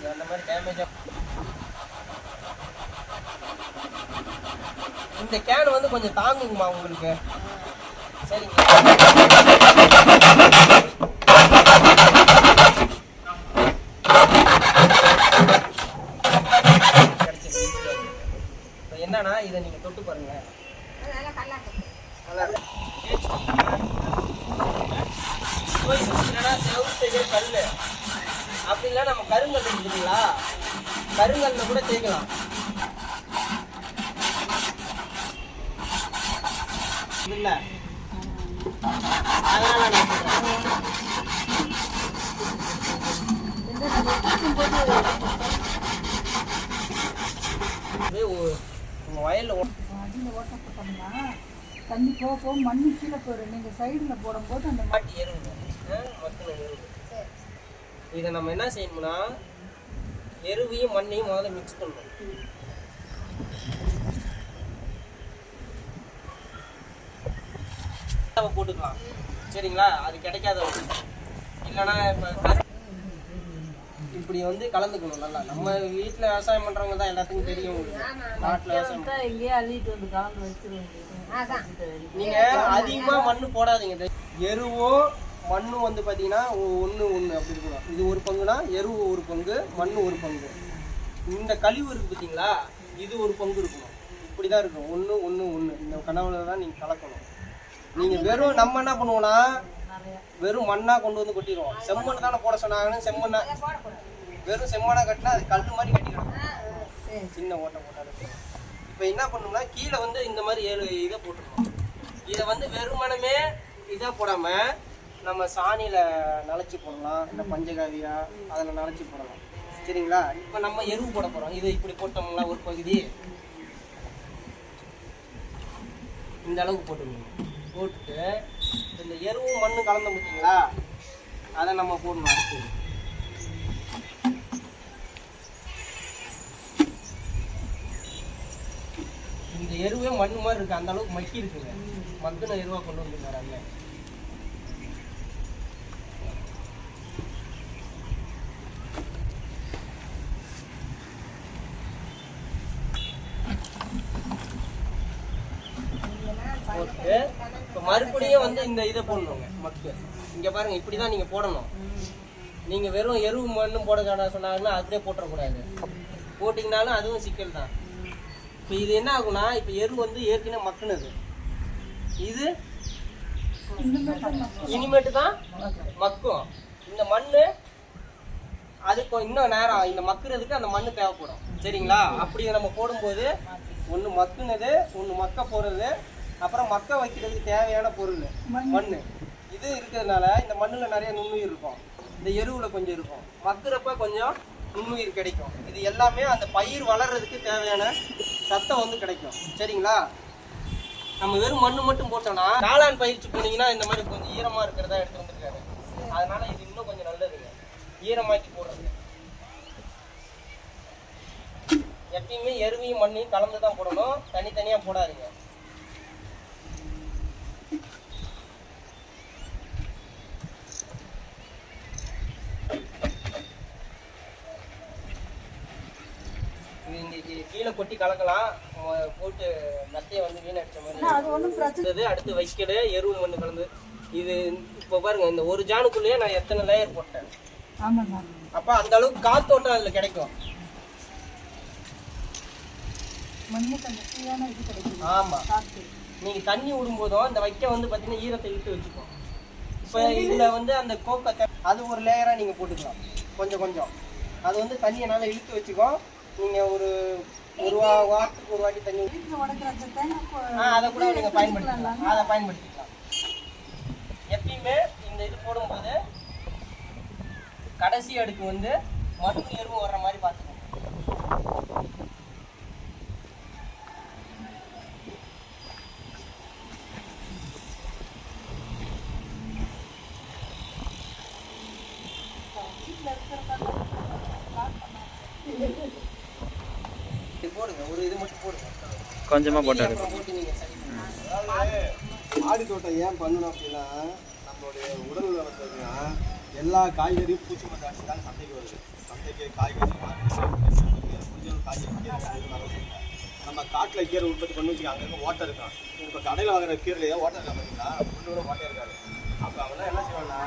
இது அந்த மாதிரி டேமேஜாக இந்த கேன் வந்து கொஞ்சம் தாங்குங்கம்மா உங்களுக்கு சரிங்க கிடைச்சிருக்கு. இப்ப என்னன்னா இதை நீங்க தொட்டு பாருங்க நல்லா இருக்கு. இல்லைன்னா செவுத்து கல் அப்படி இல்லை நம்ம கருங்கல் இருக்குதுங்களா கருங்கல்ல கூட தேய்க்கலாம். இல்ல? அதனால நான் உங்க வயல்ல அடியில் ஓட்ட போட்டோம்னா தண்ணி போக போக மண்ணு கீழே போயிடும். நீங்கள் சைடில் போடும்போது அந்த மாட்டி எருவு மக்கின எருவு இதை நம்ம என்ன செய்யணும்னா எருவையும் மண்ணையும் முதல்ல மிக்ஸ் பண்ணணும். போட்டுக்கலாம். சரிங்களா? அது கிடைக்காதவங்க இல்லைன்னா இப்போ இப்படி வந்து கலந்துக்கணும் நல்லா. நம்ம வீட்டில் விவசாயம் பண்ணுறவங்க தான் எல்லாத்துக்கும் தெரியும் நாட்டில் விவசாயம். எங்கேயே அள்ளிட்டு வந்து கலந்து வச்சிருவோம் நீங்க அதிகமா மண்ணு போடாதீங்க. எருவும் மண்ணும் வந்து பார்த்தீங்கன்னா ஒன்று ஒன்று அப்படி இருக்கணும் இது ஒரு பங்குனா எருவு ஒரு பங்கு மண் ஒரு பங்கு. இந்த கழிவு இருக்குது பார்த்தீங்களா இது ஒரு பங்கு இருக்கணும் இப்படி தான் இருக்கும். ஒன்று ஒன்று ஒன்று இந்த கனவுல தான் நீங்கள் கலக்கணும். நீங்கள் வெறும் நம்ம என்ன பண்ணுவோம்னா வெறும் மண்ணாக கொண்டு வந்து கொட்டிடுவோம். செம்மண் தானே போட சொன்னாங்கன்னு செம்மண்ணா. வெறும் செம்மண்ணாக கட்டினா அது கல் மாதிரி கட்டி சின்ன ஓட்டை போட்டாலும் இப்போ என்ன பண்ணணும்னா கீழே வந்து இந்த மாதிரி ஏழு இதை போட்டுருவோம் இதை வந்து வெறுமனமே இதாக போடாமல் நம்ம சாணியில் நனைச்சி போடலாம். இல்லை பஞ்சகாவியா அதில் நனைச்சி போடலாம். சரிங்களா? இப்போ நம்ம எருவு போட போகிறோம் இது இப்படி போட்டோம்னா ஒரு பகுதி. இந்த அளவுக்கு போட்டுக்கணும் போட்டுட்டு இந்த எருவும் மண்ணும் கலந்த பார்த்தீங்களா அதை நம்ம போடணும் அடுத்து. இந்த எருவே மண்ணு மாதிரி இருக்கு. அந்த அளவுக்கு மக்கி இருக்குங்க. மக்குன எருவா கொண்டு வந்துருக்காரு அண்ணன் போட்டு இப்போ மறுபடியும் வந்து இந்த இதை போடணுங்க மக்கு இங்கே பாருங்க இப்படி தான் நீங்கள் போடணும். நீங்கள் வெறும் எருவு மண்ணும் போட சொன்னாங்கன்னா அதுலேயே போட்டுறக்கூடாது. போட்டிங்கனாலும் அதுவும் சிக்கல் தான். இப்போ இது என்ன ஆகும்னா இப்போ எரு வந்து ஏற்கனவே மக்குனது. இது இனிமேட்டு தான் மக்கும். இந்த மண் அதுக்கு இன்னும் நேரம் இந்த மக்குறதுக்கு அந்த மண் தேவைப்படும். சரிங்களா? அப்படி நம்ம போடும்போது ஒன்று மக்குனது ஒன்று மக்க போடுறது அப்புறம் மக்க வைக்கிறதுக்கு தேவையான பொருள் மண். இது இருக்கிறதுனால இந்த மண்ணில் நிறைய நுண்ணுயிர் இருக்கும். இந்த எருவில் கொஞ்சம் இருக்கும். மக்குறப்ப கொஞ்சம் நுண்ணுயிர் கிடைக்கும். இது எல்லாமே அந்த பயிர் வளர்றதுக்கு தேவையான சத்தம் வந்து கிடைக்கும். சரிங்களா? நம்ம வெறும் மண்ணு மட்டும் போட்டோம்னா காளான் பயிற்சி போனீங்கன்னா இந்த மாதிரி கொஞ்சம் ஈரமா இருக்கிறதா எடுத்து வந்திருக்காரு. அதனால இது இன்னும் கொஞ்சம் நல்லதுங்க ஈரமாக்கி போடுறது. எப்பயுமே எருவையும் மண்ணையும் கலந்து தான் போடணும். தனித்தனியா போடாதீங்க இது இங்க கொட்டி கலக்கலாம். போட்டு மெத்தையை வந்து வீணடிச்ச மாதிரி அடுத்து வைக்கல எருவு மண்ணு கலந்து. இது இப்போ பாருங்க இந்த ஒரு ஜானுக்குள்ளேயே நான் எத்தனை லேயர் போட்டேன்? அப்போ அந்த அளவுக்கு காத்தோட்டம் அதில் கிடைக்கும். ஆமாம் நீங்கள் தண்ணி விடும்போதும் இந்த வைக்க வந்து பார்த்தீங்கன்னா ஈரத்தை இழுத்து வச்சுக்கும். இப்போ இதில் வந்து அந்த கோக்கத்தை அது ஒரு லேயராக நீங்கள் போட்டுக்கலாம். கொஞ்சம் கொஞ்சம். அது வந்து தண்ணியை நல்லா இழுத்து வச்சுக்கோ நீங்கள் ஒரு வாரத்துக்கு ஒரு வாட்டி தண்ணி அதை கூட நீங்கள் பயன்படுத்திக்கலாம். அதை பயன்படுத்திக்கலாம். எப்பயுமே இந்த இது போடும்போது கடைசி அடுக்கு வந்து மண்ணும் எருவும் வர்ற மாதிரி பார்த்துக்கணும் இது போடுங்க. ஒரு இது மட்டும் போடுங்க. கொஞ்சமாக போட்டு அப்புறம் போட்டு நீங்கள் சரி பண்ணுங்க. மாடி தோட்டம் ஏன் பண்ணணும் அப்படின்னா நம்மளுடைய உடல் நலத்துக்குன்னா எல்லா காய்கறியும் பூச்சி மருந்து அடிச்சுதான் சந்தைக்கு வருது. சந்தைக்கு காய்கறி முடிஞ்ச காய்கறி கீரை. நம்ம காட்டில் கீரை உற்பத்தி பண்ணி வச்சுக்க அங்கங்கே ஓட்டை இருக்கும் இப்போ கடையில் வாங்குற கீரையிலேயே ஓட்டை இருக்கா பார்த்தீங்களா? ஒன்று கூட ஓட்டை இருக்காது. அப்போ அவனா என்ன செய்வான்னா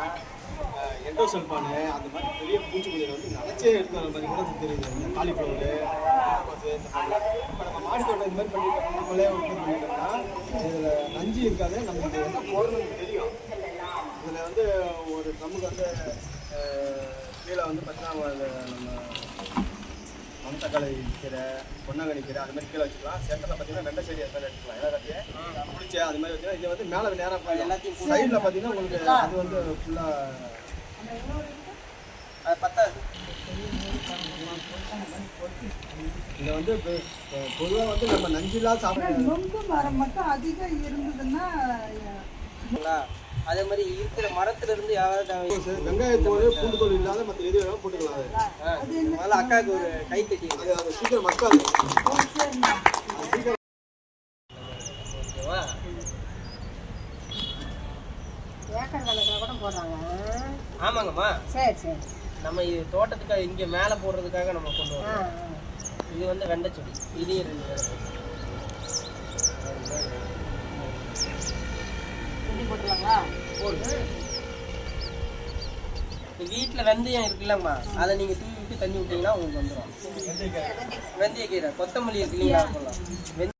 எண்டோசல்பானு அந்த மாதிரி பெரிய பூச்சிக்கொல்லியை வந்து நினச்சே எடுத்து வர மாதிரி கூட தெரியுது. இந்த காலிஃப்ளவரு இப்போ நம்ம மாடி தோட்டம் இந்த மாதிரி பண்ணிட்டோம் நம்மளே பண்ணிட்டோம்னா இதில் நஞ்சு இருக்காது நமக்கு என்ன போடணும்னு தெரியும். இதில் வந்து ஒரு ட்ரம்முக்கு வந்து கீழே வந்து பார்த்தீங்கன்னா நம்ம மணத்தக்காளி கீரை பொன்னாங்கண்ணி கீரை அது மாதிரி கீழே வச்சுக்கலாம். சென்டரில் பார்த்தீங்கன்னா வெண்டை செடி அது மாதிரி எடுத்துக்கலாம். கட்டி பிடிச்சி அது மாதிரி வச்சுக்கலாம். இது வந்து மேலே நேரம் எல்லாத்தையும் சைடில் பார்த்தீங்கன்னா உங்களுக்கு அது வந்து ஃபுல்லாக அது பத்தாது. இதில் வந்து பொதுவாக வந்து நம்ம நஞ்சிலாம் சாப்பிட நொங்கு மரம் மட்டும் அதிகம் இருந்ததுன்னா? அதே மாதிரி இருக்கிற மரத்துல இருந்து யாராவது வெங்காயத்தோடு பூண்டு தோல் இல்லாத மற்ற எது வேணாலும் போட்டுக்கலாம். அது அக்காவுக்கு ஒரு கை தட்டி அது அது சீக்கிரம் மக்காது ஏக்கர் கணக்கில் கூட போடுறாங்க. ஆமாங்கம்மா. சரி சரி. நம்ம இது தோட்டத்துக்காக இங்க மேல போடுறதுக்காக நம்ம கொண்டு வரோம். இது வந்து வெண்டை செடி இதையும் ரெண்டு போடுங்க வீட்டில் வெந்தயம் இருக்குல்லம்மா. அதை நீங்கள் தூவி விட்டு தண்ணி விட்டீங்கன்னா உங்களுக்கு வந்துடும் வெந்தயக்கீரை. கொத்தமல்லி இருக்கு இல்லைங்களா போடலாம் வெந்தயம்